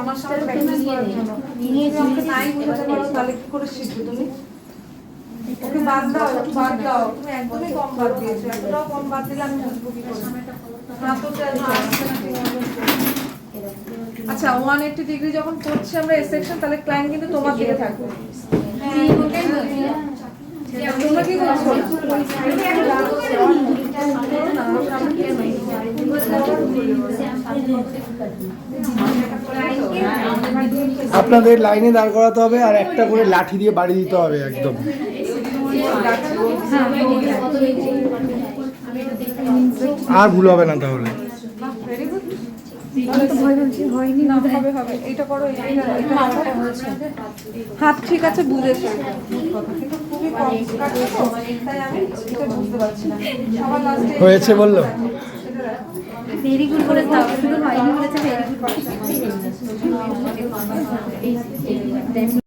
আমার সাথে প্র্যাকটিস করার জন্য। তুমি আমাকে নাই বোঝাতে পারো তাহলে কি করে শিখবে তুমি? ওকে বাদ দাও একটু বাদ দাও। তুমি একদমই কম বাদ দিয়েছ। এতটাও কম বাদ দিলে আমি বুঝব কি করে। না তো জানি না, আসছে না কীভাবে। আচ্ছা ওয়ান এইটি ডিগ্রি যখন করছি আমরা এই সেকশন তাহলে ক্লায়েন্ট কিন্তু তোমার দিকে থাকবে। তোমরা কি করছ আপনাদের লাইনে দাঁড় করাতে হবে আর একটা করে লাঠি দিয়ে বাড়ি দিতে হবে একদম আর ভুল হবে না তাহলে। হাত ঠিক আছে বুঝেছ হয়েছে বলল? ভেরি গুড করে দাও। শুধু হয়নি বলেছে ভেরি গুড